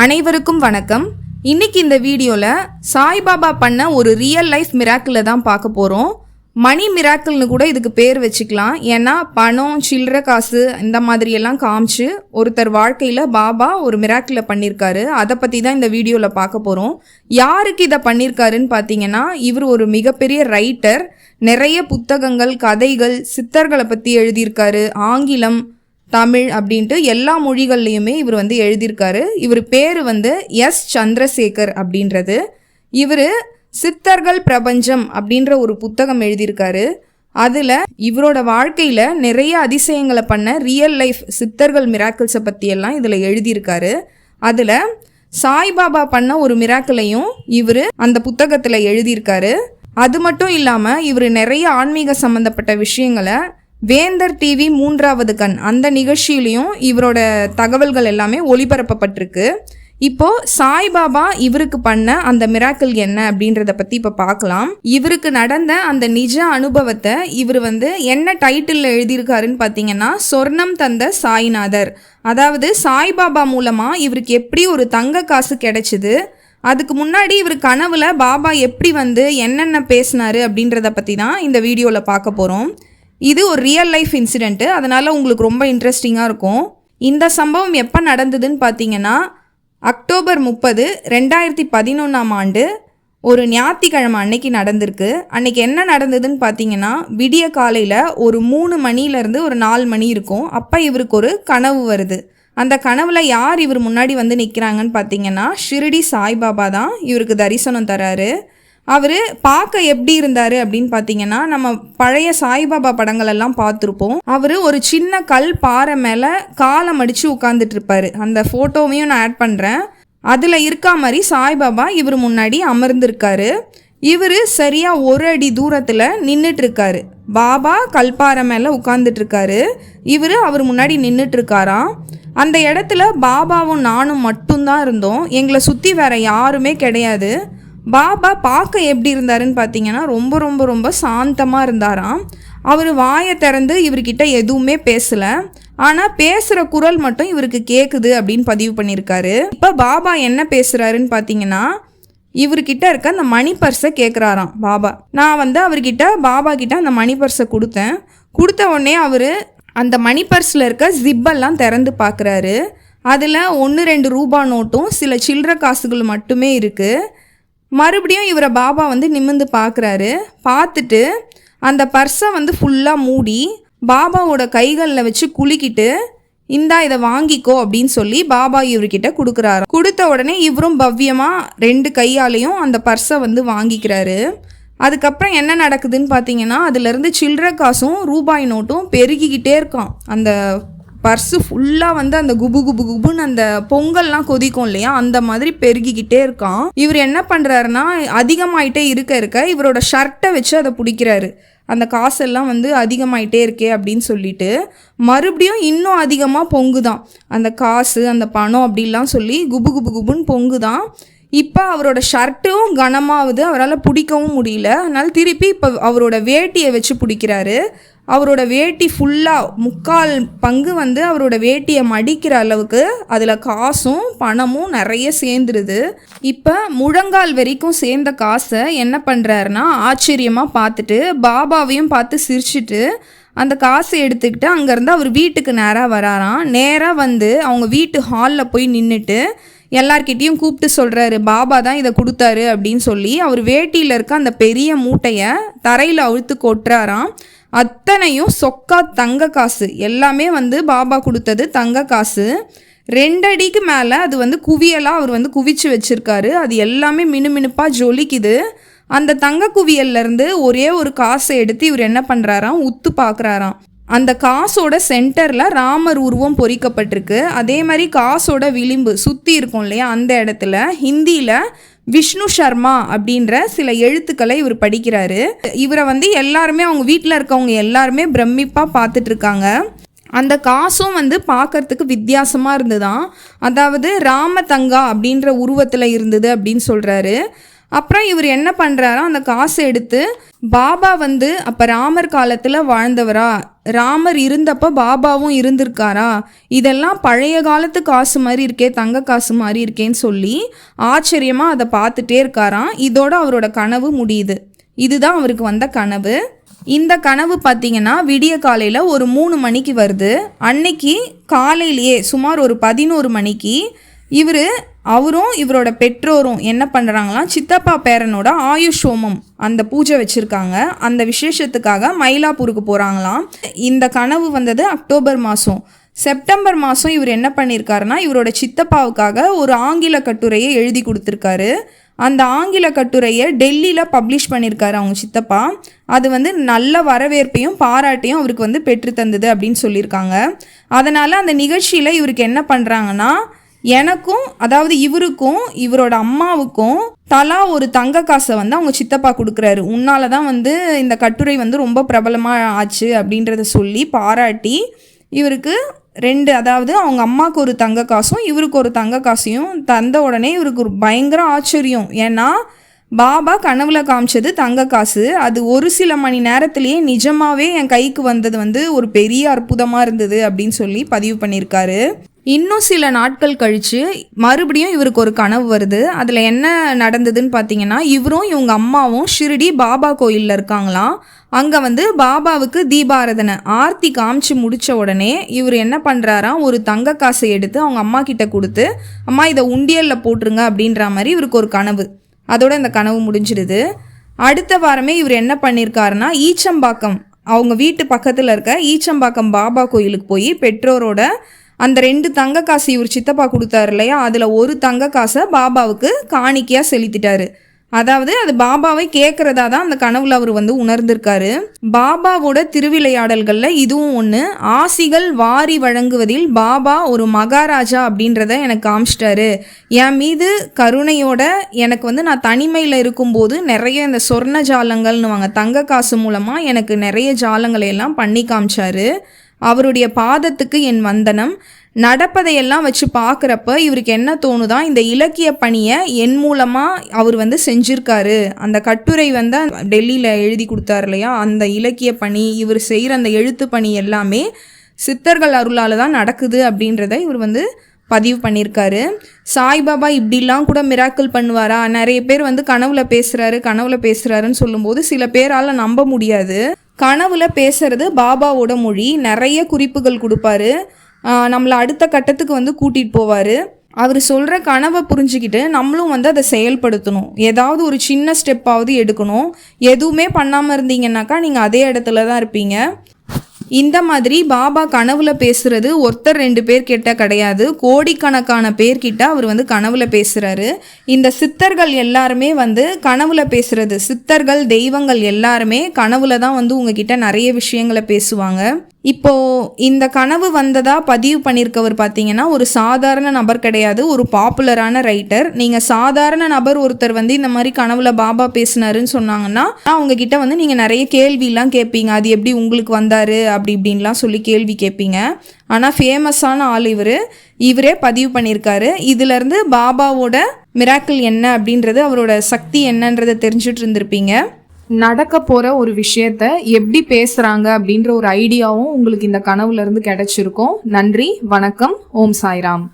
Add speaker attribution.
Speaker 1: அனைவருக்கும் வணக்கம். இன்னைக்கு இந்த வீடியோவில் சாய்பாபா பண்ண ஒரு ரியல் லைஃப் மிராக்கில் தான் பார்க்க போகிறோம் மணி மிராக்கிள்னு கூட இதுக்கு பேர் வச்சுக்கலாம். ஏன்னா பணம் சில்லற காசு இந்த மாதிரியெல்லாம் காமிச்சு ஒருத்தர் வாழ்க்கையில் பாபா ஒரு மிராக்கிளை பண்ணியிருக்காரு அதை பற்றி தான் இந்த வீடியோவில் பார்க்க போகிறோம் யாருக்கு இதை பண்ணியிருக்காருன்னு பார்த்தீங்கன்னா இவர் ஒரு மிகப்பெரிய ரைட்டர் நிறைய புத்தகங்கள் கதைகள் சித்தர்களை பற்றி எழுதியிருக்காரு. ஆங்கிலம் தமிழ் அப்படின்ட்டு எல்லா மொழிகள்லையுமே இவர் வந்து எழுதியிருக்காரு. இவர் பேர் வந்து எஸ். சந்திரசேகர் அப்படின்றது. இவர் சித்தர்கள் பிரபஞ்சம் அப்படின்ற ஒரு புத்தகம் எழுதியிருக்காரு. அதில் இவரோட வாழ்க்கையில் நிறைய அதிசயங்களை பண்ண ரியல் லைஃப் சித்தர்கள் மிராக்கிள்ஸை பற்றியெல்லாம் இதில் எழுதியிருக்காரு. அதில் சாய்பாபா பண்ண ஒரு மிராக்கிளையும் இவர் அந்த புத்தகத்தில் எழுதியிருக்காரு. அது மட்டும் இல்லாமல் இவர் நிறைய ஆன்மீக சம்மந்தப்பட்ட விஷயங்களை வேந்தர் டிவி மூன்றாவது கண். அந்த நிகழ்ச்சியிலையும் இவரோட தகவல்கள் எல்லாமே ஒளிபரப்பப்பட்டிருக்கு. இப்போது சாய்பாபா இவருக்கு பண்ண அந்த மிராக்கிள் என்ன அப்படின்றத பற்றி இப்போ பார்க்கலாம் இவருக்கு நடந்த அந்த நிஜ அனுபவத்தை இவர் வந்து என்ன டைட்டிலில் எழுதியிருக்காருன்னு பார்த்தீங்கன்னா சொர்ணம் தந்த சாய்நாதர். அதாவது சாய்பாபா மூலமாக இவருக்கு எப்படி ஒரு தங்க காசு கிடைச்சிது அதுக்கு முன்னாடி இவர் கனவுல பாபா எப்படி வந்து என்னென்ன பேசினாரு அப்படின்றத பற்றி தான் இந்த வீடியோவில் பார்க்க போகிறோம் இது ஒரு ரியல் லைஃப் இன்சிடெண்ட்டு அதனால் உங்களுக்கு ரொம்ப இன்ட்ரெஸ்டிங்காக இருக்கும். இந்த சம்பவம் எப்போ நடந்ததுன்னு பார்த்தீங்கன்னா அக்டோபர் முப்பது ரெண்டாயிரத்தி பதினொன்றாம் ஆண்டு ஒரு ஞாயிற்றுக்கிழமை அன்னைக்கு நடந்திருக்கு. அன்னைக்கு என்ன நடந்ததுன்னு பார்த்தீங்கன்னா விடிய காலையில் ஒரு மூணு மணிலேருந்து ஒரு நாலு மணி இருக்கும். அப்போ இவருக்கு ஒரு கனவு வருது. அந்த கனவில் யார் இவர் முன்னாடி வந்து நிற்கிறாங்கன்னு பார்த்தீங்கன்னா ஷிரடி சாய்பாபா தான் இவருக்கு தரிசனம் தராரு. அவர் பார்க்க எப்படி இருந்தார் அப்படின்னு பார்த்தீங்கன்னா நம்ம பழைய சாய்பாபா படங்கள் எல்லாம் பார்த்துருப்போம். அவர் ஒரு சின்ன கல் பாறை மேலே காலை மடித்து உட்காந்துட்டு இருப்பார். அந்த ஃபோட்டோவையும் நான் ஆட் பண்ணுறேன் அதில் இருக்கா மாதிரி சாய்பாபா இவர் முன்னாடி அமர்ந்திருக்காரு. இவர் சரியாக ஒரு அடி தூரத்தில் நின்றுட்டுருக்காரு பாபா கல்பாறை மேலே உட்காந்துட்ருக்காரு இவர் அவர் முன்னாடி நின்றுட்டுருக்காராம் அந்த இடத்துல பாபாவும் நானும் மட்டும்தான் இருந்தோம். எங்களை சுற்றி வேற யாருமே கிடையாது. பாபா பார்க்க எப்படி இருந்தாருன்னு பார்த்தீங்கன்னா ரொம்ப ரொம்ப ரொம்ப சாந்தமாக இருந்தாராம். அவர் வாயை திறந்து இவர்கிட்ட எதுவுமே பேசலை. ஆனால் பேசுகிற குரல் மட்டும் இவருக்கு கேட்குது அப்படின்னு பதிவு பண்ணியிருக்காரு. இப்போ பாபா என்ன பேசுகிறாருன்னு பார்த்தீங்கன்னா இவர்கிட்ட இருக்க அந்த மணி பர்ஸை கேட்குறாராம் பாபா. நான் வந்து அவர்கிட்ட பாபா கிட்ட அந்த மணி பர்ஸை கொடுத்தேன். கொடுத்த உடனே அவர் அந்த மணி பர்ஸில் இருக்க ஜிப்பெல்லாம் திறந்து பார்க்குறாரு அதில் ஒன்று ரெண்டு ரூபா நோட்டும் சில சில்லற காசுகள் மட்டுமே இருக்குது மறுபடியும் இவரை பாபா வந்து நிமிந்து பார்க்குறாரு. பார்த்துட்டு அந்த பர்ஸை வந்து ஃபுல்லாக மூடி பாபாவோட கைகளில் வச்சு குலுக்கிட்டு இந்தா இதை வாங்கிக்கோ அப்படின்னு சொல்லி பாபா இவர்கிட்ட கொடுக்குறாரு கொடுத்த உடனே இவரும் பவ்யமாக ரெண்டு கையாலையும் அந்த பர்ஸை வந்து வாங்கிக்கிறாரு. அதுக்கப்புறம் என்ன நடக்குதுன்னு பார்த்தீங்கன்னா அதுலேருந்து சில்லற காசும் ரூபாய் நோட்டும் பெருகிக்கிட்டே இருக்கான் அந்த பர்ஸு ஃபுல்லாக வந்து அந்த குபு குபு குபுன்னு அந்த பொங்கல்லாம் கொதிக்கும் இல்லையா? அந்த மாதிரி பெருகிக்கிட்டே இருக்கான். இவர் என்ன பண்ணுறாருன்னா அதிகமாயிட்டே இருக்க இருக்க இவரோட ஷர்ட்டை வச்சு அதை பிடிக்கிறாரு. அந்த காசெல்லாம் வந்து அதிகமாயிட்டே இருக்கே அப்படின்னு சொல்லிட்டு மறுபடியும் இன்னும் அதிகமாக பொங்குதான். அந்த காசு அந்த பணம் அப்படிலாம் சொல்லி குபு குபு குபுன்னு பொங்குதான். இப்போ அவரோட ஷர்ட்டும் கனமாகுது அவரால் பிடிக்கவும் முடியல. அதனால் திருப்பி இப்போ அவரோட வேட்டியை வச்சு பிடிக்கிறாரு. அவரோட வேட்டி ஃபுல்லாக முக்கால் பங்கு வந்து அவரோட வேட்டியை மடிக்கிற அளவுக்கு அதில் காசும் பணமும் நிறைய சேர்ந்துருது. இப்போ முழங்கால் வரைக்கும் சேர்ந்த காசை என்ன பண்ணுறாருன்னா ஆச்சரியமாக பார்த்துட்டு பாபாவையும் பார்த்து சிரிச்சிட்டு அந்த காசை எடுத்துக்கிட்டு அங்கேருந்து அவர் வீட்டுக்கு நேராக வராராம். நேராக வந்து அவங்க வீட்டு ஹாலில் போய் நின்றுட்டு எல்லார்கிட்டேயும் கூப்பிட்டு சொல்கிறாரு பாபா தான் இதை கொடுத்தாரு அப்படின்னு சொல்லி அவர் வேட்டியில் இருக்க அந்த பெரிய மூட்டையை தரையில் அழுத்து கொட்டுறாராம். அத்தனையும் சொக்கா தங்க காசு. எல்லாமே வந்து பாபா கொடுத்தது தங்க காசு. ரெண்டடிக்கு மேலே அது வந்து குவியலாக அவர் வந்து குவிச்சு வச்சுருக்காரு. அது எல்லாமே மினுமினுப்பாக ஜொலிக்குது. அந்த தங்க குவியல்லேருந்து ஒரே ஒரு காசை எடுத்து இவர் என்ன பண்ணுறாராம் உத்து பார்க்குறாராம் அந்த காசோட சென்டரில் ராமர் உருவம் பொறிக்கப்பட்டிருக்கு. அதே மாதிரி காசோட விளிம்பு சுற்றி இருக்கும் இல்லையா அந்த இடத்துல ஹிந்தியில் விஷ்ணு சர்மா அப்படின்ற சில எழுத்துக்களை இவர் படிக்கிறாரு. இவரை வந்து எல்லாருமே அவங்க வீட்டில் இருக்கவங்க எல்லாருமே பிரமிப்பாக பார்த்துட்டு இருக்காங்க அந்த காசும் வந்து பார்க்கறதுக்கு வித்தியாசமாக இருந்துதான் அதாவது ராமதங்கா அப்படின்ற உருவத்தில் இருந்தது அப்படின்னு சொல்கிறாரு அப்புறம் இவர் என்ன பண்ணுறாரோ அந்த காசை எடுத்து பாபா வந்து அப்போ ராமர் காலத்தில் வாழ்ந்தவரா? ராமர் இருந்தப்போ பாபாவும் இருந்திருக்காரா? இதெல்லாம் பழைய காலத்து காசு மாதிரி இருக்கே தங்க காசு மாதிரி இருக்கேன்னு சொல்லி ஆச்சரியமாக அதை பார்த்துட்டே இருக்காராம். இதோட அவரோட கனவு முடியுது. இதுதான் அவருக்கு வந்த கனவு. இந்த கனவு பார்த்தீங்கன்னா விடிய காலையில் ஒரு மூணு மணிக்கு வருது. அன்னைக்கு காலையிலேயே சுமார் ஒரு பதினோரு மணிக்கு இவர் அவரும் இவரோட பெற்றோரும் என்ன பண்ணுறாங்களாம் சித்தப்பா பேரனோட ஆயுஷ் ஹோமம் அந்த பூஜை வச்சுருக்காங்க. அந்த விசேஷத்துக்காக மயிலாப்பூருக்கு போகிறாங்களாம் இந்த கனவு வந்தது அக்டோபர் மாதம் செப்டம்பர் மாதம் இவர் என்ன பண்ணியிருக்காருன்னா இவரோட சித்தப்பாவுக்காக ஒரு ஆங்கில கட்டுரையை எழுதி கொடுத்துருக்காரு. அந்த ஆங்கில கட்டுரையை டெல்லியில் பப்ளிஷ் பண்ணியிருக்காரு அவங்க சித்தப்பா. அது வந்து நல்ல வரவேற்பையும் பாராட்டையும் அவருக்கு வந்து பெற்று தந்தது அப்படின்னு சொல்லியிருக்காங்க. அதனால் அந்த நிகழ்ச்சியில் இவருக்கு என்ன பண்ணுறாங்கன்னா எனக்கும் அதாவது இவருக்கும் இவரோட அம்மாவுக்கும் தலா ஒரு தங்க காசை வந்து அவங்க சித்தப்பா கொடுக்குறாரு. உன்னால தான் வந்து இந்த கட்டுரை வந்து ரொம்ப பிரபலமாக ஆச்சு அப்படின்றத சொல்லி பாராட்டி இவருக்கு ரெண்டு அதாவது அவங்க அம்மாவுக்கு ஒரு தங்க காசும் இவருக்கு ஒரு தங்க காசையும் தந்த உடனே இவருக்கு ஒரு பயங்கர ஆச்சரியம். ஏன்னா பாபா கனவுல காமிச்சது தங்க காசு. அது ஒரு சில மணி நேரத்திலேயே நிஜமாவே என் கைக்கு வந்தது வந்து ஒரு பெரிய அற்புதமாக இருந்தது அப்படின்னு சொல்லி பதிவு பண்ணியிருக்காரு. இன்னும் சில நாட்கள் கழித்து மறுபடியும் இவருக்கு ஒரு கனவு வருது. அதில் என்ன நடந்ததுன்னு பார்த்தீங்கன்னா இவரும் இவங்க அம்மாவும் ஷிரடி பாபா கோயிலில் இருக்காங்களாம் அங்கே வந்து பாபாவுக்கு தீபாரதனை ஆர்த்தி காமிச்சு முடித்த உடனே இவர் என்ன பண்ணுறாராம் ஒரு தங்க காசை எடுத்து அவங்க அம்மா கிட்ட கொடுத்து அம்மா இதை உண்டியலில் போட்டுருங்க அப்படின்ற மாதிரி இவருக்கு ஒரு கனவு. அதோட இந்த கனவு முடிஞ்சிடுது அடுத்த வாரமே இவர் என்ன பண்ணியிருக்காருன்னா ஈச்சம்பாக்கம் அவங்க வீட்டு பக்கத்தில் இருக்க ஈச்சம்பாக்கம் பாபா கோயிலுக்கு போய் பெற்றோரோட அந்த ரெண்டு தங்க காசு இவர் சித்தப்பா கொடுத்தாரு இல்லையா? அதில் ஒரு தங்க காசை பாபாவுக்கு காணிக்கையாக செலுத்திட்டாரு. அதாவது அது பாபாவை கேட்குறதா தான் அந்த கனவுல அவர் வந்து உணர்ந்திருக்காரு. பாபாவோட திருவிளையாடல்களில் இதுவும் ஒன்று ஆசிகள் வாரி வழங்குவதில் பாபா ஒரு மகாராஜா அப்படின்றத எனக்கு காமிச்சிட்டாரு. என் மீது கருணையோட எனக்கு வந்து நான் தனிமையில் இருக்கும்போது நிறைய இந்த சொர்ண ஜாலங்கள்னு வாங்க தங்க காசு மூலமாக எனக்கு நிறைய ஜாலங்களை எல்லாம் பண்ணி காமிச்சாரு. அவருடைய பாதத்துக்கு என் வந்தனம். நடப்பதையெல்லாம் வச்சு பார்க்குறப்ப இவருக்கு என்ன தோணுதான் இந்த இலக்கிய பணியை என் மூலமாக அவர் வந்து செஞ்சுருக்காரு. அந்த கட்டுரை வந்து டெல்லியில் எழுதி கொடுத்தாரு இல்லையா? அந்த இலக்கிய பணி இவர் செய்கிற அந்த எழுத்து பணி எல்லாமே சித்தர்கள் அருளால் தான் நடக்குது அப்படின்றத இவர் வந்து பதிவு பண்ணியிருக்காரு சாய்பாபா இப்படிலாம் கூட மிராக்கிள் பண்ணுவாரா? நிறைய பேர் வந்து கனவுல பேசுகிறாரு கனவுல பேசுகிறாருன்னு சொல்லும்போது சில பேரால் நம்ப முடியாது. கனவுல பேசுறது பாபாவோட மொழி நிறைய குறிப்புகள் கொடுப்பாரு. நம்மளை அடுத்த கட்டத்துக்கு வந்து கூட்டிகிட்டு போவார். அவர் சொல்கிற கனவை புரிஞ்சுக்கிட்டு நம்மளும் வந்து அதை செயல்படுத்தணும். ஏதாவது ஒரு சின்ன ஸ்டெப்பாவது எடுக்கணும். எதுவுமே பண்ணாமல் இருந்தீங்கன்னாக்கா நீங்கள் அதே இடத்துல தான் இருப்பீங்க. இந்த மாதிரி பாபா கனவுல பேசுறது ஒருத்தர் ரெண்டு பேர் கிட்ட கிடையாது. கோடிக்கணக்கான பேர்கிட்ட அவர் வந்து கனவுல பேசுறாரு. இந்த சித்தர்கள் எல்லாருமே வந்து கனவுல பேசுறது சித்தர்கள் தெய்வங்கள் எல்லாருமே கனவுல தான் வந்து உங்ககிட்ட நிறைய விஷயங்களை பேசுவாங்க. இப்போ இந்த கனவு வந்ததா பதிவு பண்ணியிருக்கவர் பார்த்தீங்கன்னா ஒரு சாதாரண நபர் கிடையாது ஒரு பாப்புலரான ரைட்டர். நீங்கள் சாதாரண நபர் ஒருத்தர் வந்து இந்த மாதிரி கனவுல பாபா பேசினாருன்னு சொன்னாங்கன்னா அவங்க கிட்ட வந்து நீங்கள் நிறைய கேள்வியெல்லாம் கேட்பீங்க அது எப்படி உங்களுக்கு வந்தாரு? அப்படி இப்படின்லாம் சொல்லி கேள்வி கேட்பீங்க. ஆனால் ஃபேமஸான ஆள் இவர். இவரே பதிவு பண்ணியிருக்காரு. இதுலேருந்து பாபாவோட மிராக்கிள் என்ன அப்படின்றது அவரோட சக்தி என்னன்றதை தெரிஞ்சுட்டு இருந்திருப்பீங்க. நடக்க போகிற ஒரு விஷயத்த எப்படி பேசுகிறாங்க அப்படின்ற ஒரு ஐடியாவும் உங்களுக்கு இந்த கனவுலேருந்து கிடைச்சிருக்கும். நன்றி வணக்கம் ஓம் சாய்ராம்.